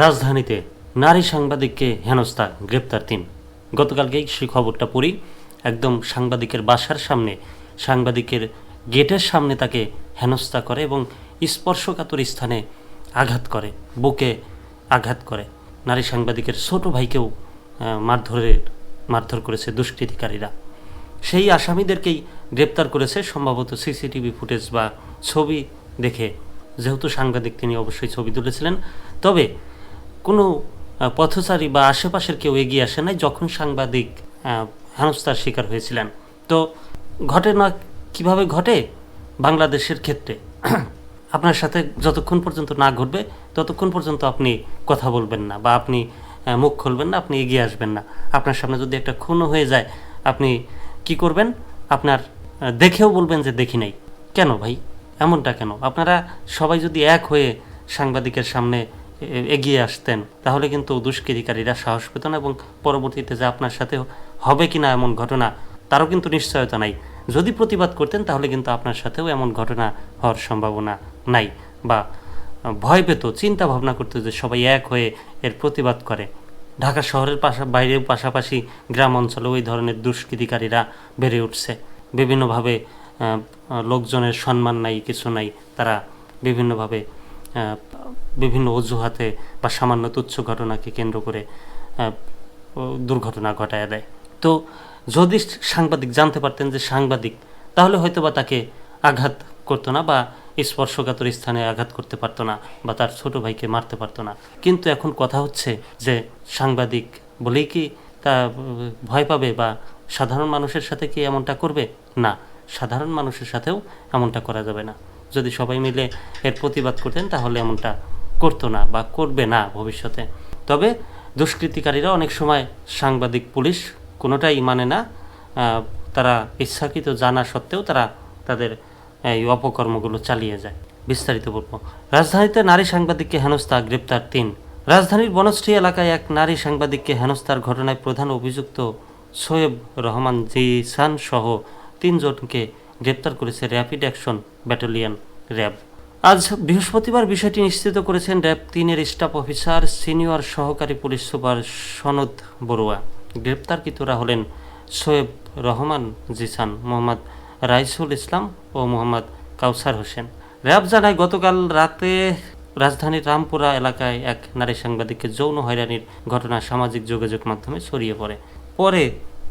রাজধানীতে নারী সাংবাদিককে হেনস্থা, গ্রেপ্তার তিন। গতকালকেই সেই খবরটা পড়ি একদম সাংবাদিকের বাসার সামনে, সাংবাদিকের গেটের সামনে তাকে হেনস্থা করে এবং স্পর্শকাতর স্থানে আঘাত করে, বুকে আঘাত করে। নারী সাংবাদিকের ছোট ভাইকেও মারধরের, মারধর করেছে দুষ্কৃতিকারীরা। সেই আসামিদেরকেই গ্রেপ্তার করেছে সম্ভবত সিসিটিভি ফুটেজ বা ছবি দেখে। যেহেতু সাংবাদিক তিনি অবশ্যই ছবি তুলেছিলেন, তবে কোনো পথচারী বা আশেপাশের কেউ এগিয়ে আসে নাই যখন সাংবাদিক হেনস্থার শিকার হয়েছিলেন। তো ঘটনা কীভাবে ঘটে? বাংলাদেশের ক্ষেত্রে। আপনার সাথে যতক্ষণ পর্যন্ত না ঘটবে, ততক্ষণ পর্যন্ত আপনি কথা বলবেন না বা আপনি মুখ খুলবেন না, আপনি এগিয়ে আসবেন না। আপনার সামনে যদি একটা খুনও হয়ে যায়, আপনি কি করবেন? আপনার দেখেও বলবেন যে দেখি নাই। কেন ভাই? এমনটা কেন? আপনারা সবাই যদি এক হয়ে সাংবাদিকের সামনে এগিয়ে আসতেন, তাহলে কিন্তু দুষ্কৃতিকারীরা সাহস পেত না এবং পরবর্তীতে যে আপনার সাথে হবে কি না এমন ঘটনা, তারও কিন্তু নিশ্চয়তা নাই। যদি প্রতিবাদ করতেন, তাহলে কিন্তু আপনার সাথেও এমন ঘটনা হওয়ার সম্ভাবনা নাই বা ভয় পেত, চিন্তা ভাবনা করতো যে সবাই এক হয়ে এর প্রতিবাদ করে। ঢাকা শহরের পাশা বাইরেও পাশাপাশি গ্রাম অঞ্চলে ওই ধরনের দুষ্কৃতিকারীরা বেড়ে উঠছে। বিভিন্নভাবে লোকজনের সম্মান নাই, কিছু নাই, তারা বিভিন্নভাবে বিভিন্ন অজুহাতে বা সামান্য তুচ্ছ ঘটনাকে কেন্দ্র করে দুর্ঘটনা ঘটায় দেয়। তো যদি সাংবাদিক জানতে পারতেন যে সাংবাদিক, তাহলে হয়তো বা তাকে আঘাত করতো না বা স্পর্শকাতর স্থানে আঘাত করতে পারতো না বা তার ছোট ভাইকে মারতে পারতো না। কিন্তু এখন কথা হচ্ছে যে সাংবাদিক বলেই কি তা ভয় পাবে বা সাধারণ মানুষের সাথে কি এমনটা করবে? না। সাধারণ মানুষের সাথেও এমনটা করা যাবে না। যদি সবাই মিলে এর প্রতিবাদ করতেন, তাহলে এমনটা করতো না বা করবে না ভবিষ্যতে। তবে দুষ্কৃতিকারীরা অনেক সময় সাংবাদিক, পুলিশ কোনোটাই মানে না। তারা ইচ্ছাকৃত জানা সত্ত্বেও তারা তাদের এই অপকর্মগুলো চালিয়ে যায়। বিস্তারিত বলব। রাজধানীতে নারী সাংবাদিককে হেনস্থা, গ্রেপ্তার তিন। রাজধানীর বনশ্রী এলাকায় এক নারী সাংবাদিককে হেনস্থার ঘটনায় প্রধান অভিযুক্ত সোয়েব রহমান জিসান সহ তিনজনকে গ্রেপ্তার করেছে র্যাপিড অ্যাকশন ব্যাটালিয়ন র্যাব। আজ বৃহস্পতিবার বিষয়টি নিশ্চিত করেছেন র্যাব তিনের স্টাফ অফিসার, সিনিয়র সহকারী পুলিশ সুপার সনদ বড়ুয়া। গ্রেপ্তারকৃতরা হলেন সোয়েব রহমান জিসান, মোহাম্মদ রাইসুল ইসলাম ও মোহাম্মদ কাউসার হোসেন। র্যাব জানায়, গতকাল রাতে রাজধানীর রামপুরা এলাকায় এক নারী সাংবাদিককে যৌন হয়রানির ঘটনা সামাজিক যোগাযোগ মাধ্যমে ছড়িয়ে পড়ে। পরে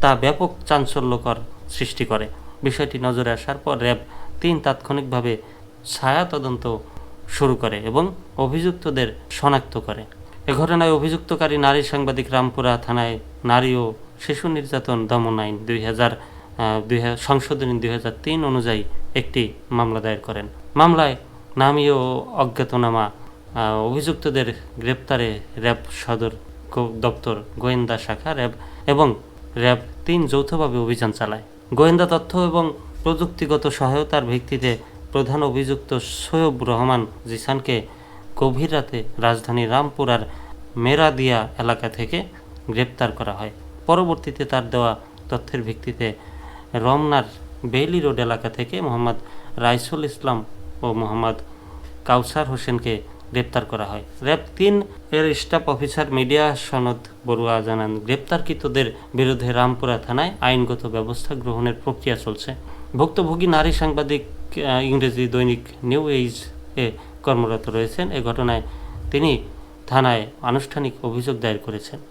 তা ব্যাপক চাঞ্চল্যকর সৃষ্টি করে। বিষয়টি নজরে আসার পর র্যাব তিন তাৎক্ষণিকভাবে ছায়া তদন্ত শুরু করে এবং অভিযুক্তদের শনাক্ত করে। এ ঘটনায় অভিযুক্তকারী নারী সাংবাদিক রামপুরা থানায় নারী ও শিশু নির্যাতন দমন আইন দুই হাজার দুই সংশোধনী দুই হাজার তিন অনুযায়ী একটি মামলা দায়ের করেন। মামলায় নামী ও অজ্ঞাতনামা অভিযুক্তদের গ্রেপ্তারে র্যাব সদর দপ্তর গোয়েন্দা শাখা র্যাব এবং র্যাব তিন যৌথভাবে অভিযান চালায়। গোয়েন্দা তথ্য এবং প্রযুক্তিগত সহায়তার ভিত্তিতে প্রধান অভিযুক্ত সৈয়ব রহমান জিসানকে গভীর রাতে রাজধানী রামপুরার মেরাদিয়া এলাকা থেকে গ্রেপ্তার করা হয়। পরবর্তীতে তার দেওয়া তথ্যের ভিত্তিতে রমনার বেইলি রোড এলাকা থেকে মোহাম্মদ রাইসুল ইসলাম ও মোহাম্মদ কাউসার হোসেনকে গ্রেপ্তার করা হয়। র্যাব তিন এর স্টাফ অফিসার মিডিয়া সনদ বড়ুয়া জানান, গ্রেপ্তারকৃতদের বিরুদ্ধে রামপুরা থানায় আইনগত ব্যবস্থা গ্রহণের প্রক্রিয়া চলছে। ভুক্তভোগী নারী সাংবাদিক ইংরেজি দৈনিক নিউ এইজ এ কর্মরত রয়েছেন। এ ঘটনায় তিনি থানায় আনুষ্ঠানিক অভিযোগ দায়ের করেছেন।